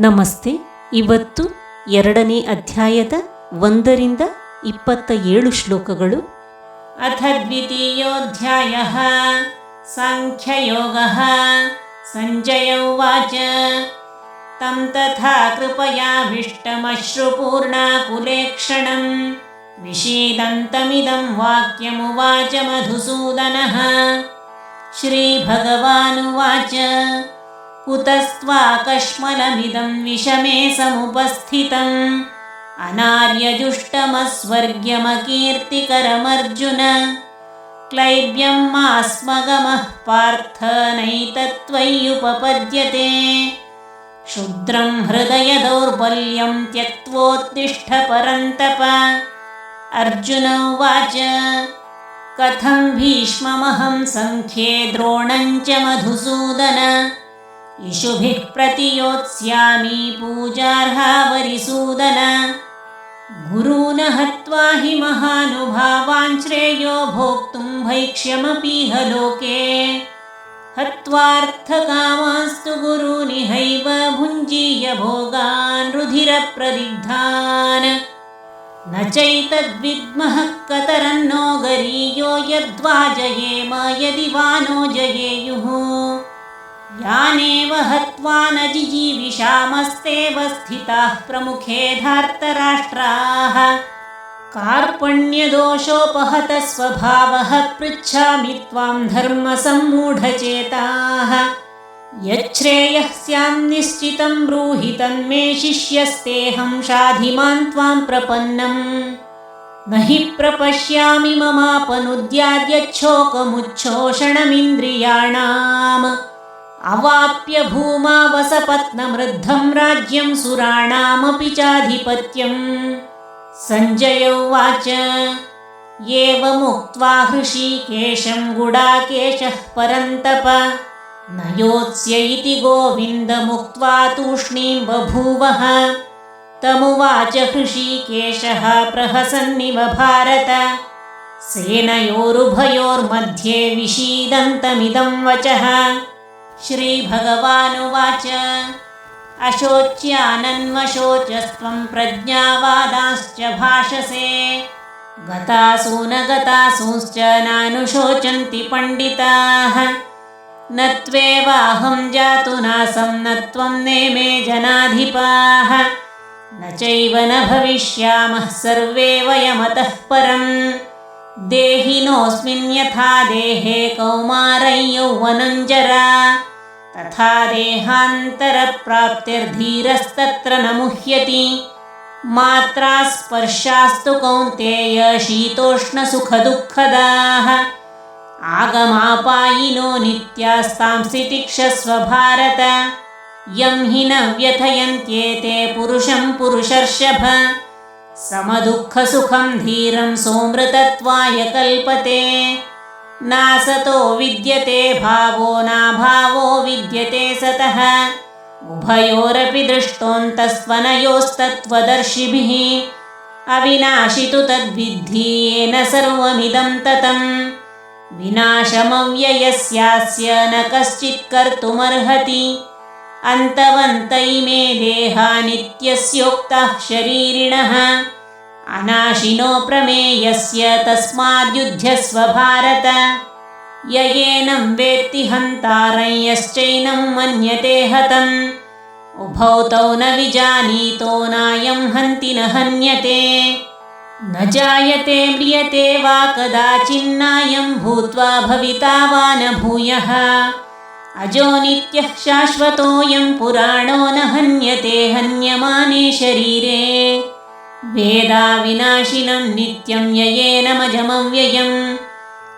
ನಮಸ್ತೆ ಇವತ್ತು ಎರಡನೇ ಅಧ್ಯಾಯದ ಒಂದರಿಂದ ಇಪ್ಪತ್ತ ಏಳು ಶ್ಲೋಕಗಳು अथ द्वितीयोऽध्यायः साङ्ख्ययोगः सञ्जय उवाच तं तथा कृपयाभिष्टमश्रुपूर्णाकुलेक्षणं विषीदन्तमिदं वाक्यमुवाच मधुसूदनः श्रीभगवानुवाच कुतस्त्वाकश्मलमिदं विषमे समुपस्थितम्। अनार्यजुष्टमस्वर्ग्यमकीर्तिकरमर्जुन क्लैब्यं मास्मगमः पार्थ नैतत्त्वय्युपपद्यते क्षुद्रं हृदयदौर्बल्यं त्यक्त्वोत्तिष्ठ परन्तप अर्जुन उवाच कथं भीष्ममहं सङ्ख्ये द्रोणं च मधुसूदन इषुभिः प्रतियोत्स्यामि पूजार्हावरिसूदन। गुरून् हत्वा हि महानुभावान् श्रेयो भोक्तुं भैक्ष्यमपीह लोके हत्वार्थकामास्तु गुरूनिहैव भुञ्जीय भोगान् रुधिरप्रदिग्धान्। न चैतद्विद्मः कतरन्नो गरीयो यद्वा जयेम यदि वा नो जयेयुः यानेव हत्वा न जिजीविषामस्तेव स्थिताः प्रमुखे धार्तराष्ट्राः। कार्पण्यदोषोपहतः स्वभावः पृच्छामि त्वां धर्मसम्मूढचेताः यच्छ्रेयः स्यान्निश्चितं ब्रूहि तन्मे शिष्यस्तेऽहं शाधिमान् त्वां प्रपन्नम्। न हि प्रपश्यामि ममापनुद्याद्यच्छोकमुच्छोषणमिन्द्रियाणाम् अवाप्य भूमावसपत्नमृद्धं राज्यं सुराणामपि चाधिपत्यम् सञ्जय उवाच एवमुक्त्वा हृषीकेशं गुडाकेशः परन्तप। न योत्स्य इति गोविन्दमुक्त्वा तूष्णीं बभूवः। तमुवाच हृषीकेशः प्रहसन्निव भारत। सेनयोरुभयोर्मध्ये विषीदन्तमिदं वचः श्रीभगवानुवाच। अशोच्यानन्वशोचस्त्वं प्रज्ञावादाश्च भाषसे। गतासु न गतासूश्च नानुशोचन्ति पण्डिताः। न त्वेवाहं जातु नासं न त्वं नेमे जनाधिपाः। न चैव न भविष्यामः सर्वे वयमतः परम् देहिनोऽस्मिन् यथा देहे कौमारै यौवनञ्जरा तथा देहान्तरप्राप्तिर्धीरस्तत्र न मुह्यति। मात्रा स्पर्शास्तु कौन्तेय शीतोष्णसुखदुःखदाः। आगमापायिनो नित्यास्तांसि तिक्षस्व भारत यं हि न व्यथयन्त्येते पुरुषं पुरुषर्षभ समदुःखसुखं धीरं सोमृतत्वाय कल्पते। नासतो विद्यते भावो नाभावो विद्यते सतः। उभयोरपि दृष्टोऽन्तस्त्वनयोस्तत्त्वदर्शिभिः अविनाशि तु तद्विद्धि येन सर्वमिदं ततम्। विनाशमव्ययस्यास्य न कश्चित् कर्तुमर्हति अन्तवन्त इमे देहा नित्यस्योक्ताः शरीरिणः। अनाशिनो प्रमेयस्य तस्माद्युध्यस्व भारत य एनं वेत्ति हन्तारं यश्चैनं मन्यते हतम्। उभौ तौ न विजानीतो नायं हन्ति न हन्यते। न जायते म्रियते वा कदाचिन्नायं भूत्वा भविता वा न भूयः अजो नित्यः शाश्वतोऽयं पुराणो न हन्यते हन्यमाने शरीरे। वेदाविनाशिनं नित्यं ययेनमजमव्ययम्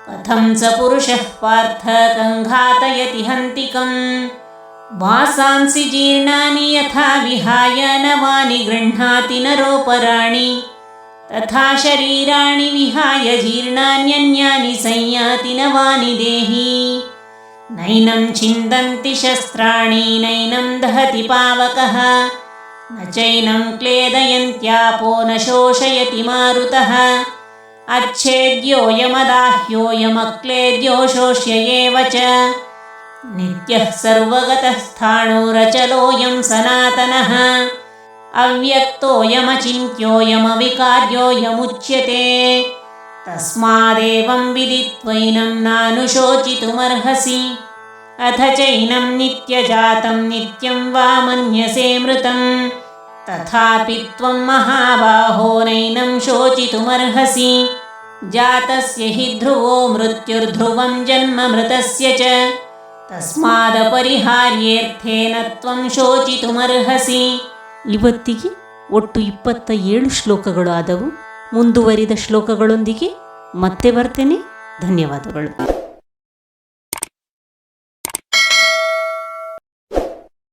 कथं स पुरुषः पार्थ कङ्घातयति हन्तिकम्। वासांसि जीर्णानि यथा विहाय नवानि गृह्णाति नरोपराणि। तथा शरीराणि विहाय जीर्णान्यन्यानि संयाति नवानि देहि नैनं छिन्दन्ति शस्त्राणि नैनं दहति पावकः। न चैनं क्लेदयन्त्यापो न शोषयति मारुतः। अच्छेद्योऽयमदाह्योऽयमक्लेद्यो शोष्य एव च। नित्यः सर्वगतः स्थाणुरचलोऽयं सनातनः। अव्यक्तोऽयमचिन्त्योऽयमविकार्योऽयमुच्यते ತಸ್ಮಾದೇವಂ ವಿದಿತ್ವೈನಂ ನಾನು ಶೋಚಿತುಮರ್ಹಸಿ ಅಥ ಚೈನಂ ನಿತ್ಯಜಾತಂ ನಿತ್ಯಂ ವಾ ಮನ್ಯಸೆ ಮೃತಂ ತಥಾಪಿ ತ್ವಂ ಮಹಾಬಾಹೋ ಶೋಚಿತುಮರ್ಹಸಿ ಜಾತಸ್ಯ ಹಿ ಧ್ರುವೋ ಮೃತ್ಯುರ್ಧ್ರುವಂ ಜನ್ಮ ಮೃತಸ್ಯ ಚ ತಸ್ಮಾದಪರಿಹಾರ್ಯೇರ್ಥೇನ ತ್ವಂ ಶೋಚಿತುಮರ್ಹಸಿ ಇವತ್ತಿಗೆ ಒಟ್ಟು ಇಪ್ಪತ್ತ ಏಳು ಶ್ಲೋಕಗಳು ಆದವು ಮುಂದುವರಿದ ಶ್ಲೋಕಗಳೊಂದಿಗೆ ಮತ್ತೆ ಬರ್ತೇನೆ. ಧನ್ಯವಾದಗಳು.